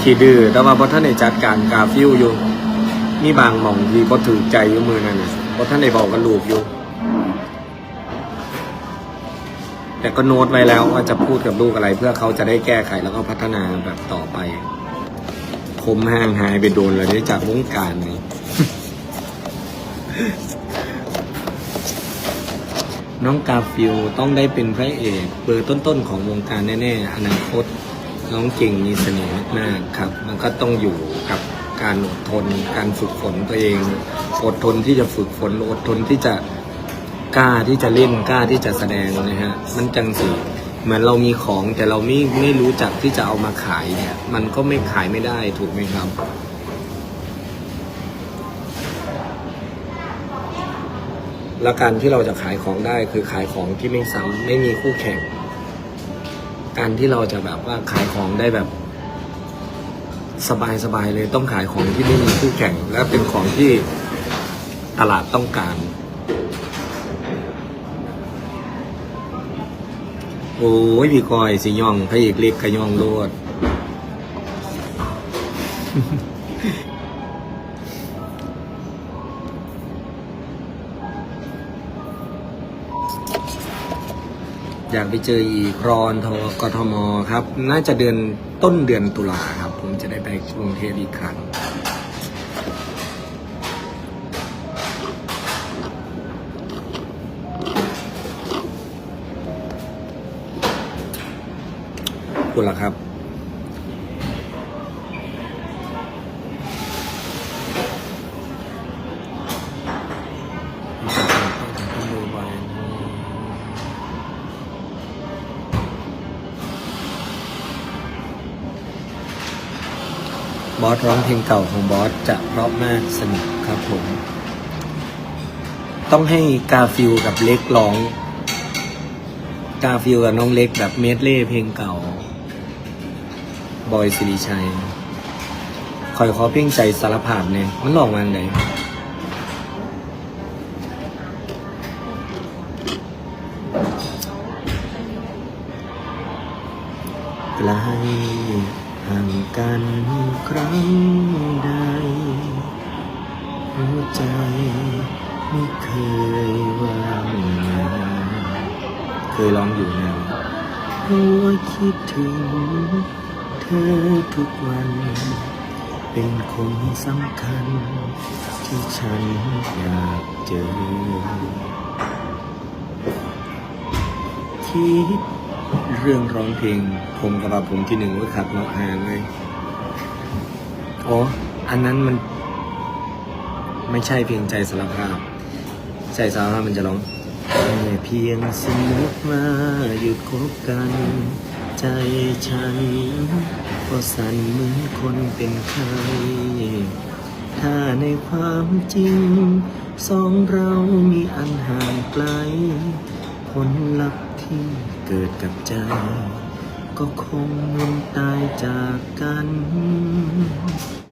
ขี้ดื้อแต่ว่าพอท่านได้จัดการกาฟิวอยู่มีบางหม่องที่พอถือใจอยู่มือนั่นน่ะพอท่านได้บอกกับลูกอยู่ แต่ก็โน้ตไว้แล้วว่าจะพูดกับลูกอะไร เพื่อเขาจะได้แก้ไขแล้วก็พัฒนาแบบต่อไปผมห่างหายไปโดนเลยได้จากวงการนี้ น้องกาฟิลต้องได้เป็นพระเอกเบอร์ต้นๆของวงการแน่ๆ อนาคต น้องเก่งมีเสน่ห์มากๆครับ มันก็ต้องอยู่กับการอดทน การฝึกฝนตัวเอง อดทนที่จะฝึกฝน อดทนที่จะกล้าที่จะเล่นกล้าที่จะแสดงนะฮะ มันจังสิเหมือนเรามีของแต่เราไม่ไม่รู้จักที่จะเอามาขายเนี่ย มันก็ไม่ขายไม่ได้ถูกไหมครับ แล้วการที่เราจะขายของได้คือขายของที่ไม่ซ้ำไม่มีคู่แข่ง การที่เราจะแบบว่าขายของได้แบบ สบายๆเลยต้องขายของที่ไม่มีคู่แข่ง และเป็นของที่ตลาดต้องการโอ้ยพี่กอยสิย่องพระเอกเล็กกระย่องโลด อยากไปเจออีกรอนทกทมครับ น่าจะเดือนต้นเดือนตุลาครับ ผมจะได้ไปกรุงเทพอีกครั้ง คุณล่ะครับ บอสร้องเพลงเก่าของบอสจะเพราะมากสนุกครับผม ต้องให้กาฟิลกับเล็กร้อง กาฟิลกับน้องเล็กแบบเมดเล่เพลงเก่า บอยสิริชัยคอยขอเพลงใจสารภาพเนี่ยมันลองมาไหนไกล ห่างกันครั้งใด หัวใจไม่เคยว่างงานเคยร้องอยู่นะหัวคิดถึงเธอทุกวัน เป็นคนสำคัญ ที่ฉันอยากเจอ คิด รื่องร้องเพลง ผมกับว่าผมที่หนึ่งก็ขับเนาะหางเลยอ๋ออันนั้นมัน ไม่ใช่เพียงใจสารภาพ ใจสารภาพมันจะร้องแค่เพียงสมมติว่าหยุดคบกัน ใจฉันก็สั่นเหมือนคนเป็นไข้ถ้าในความจริง สองเรามีอันห่างไกลผลลัพธ์ ที่เกิดกับใจ ก็คงมือนตายจากกัน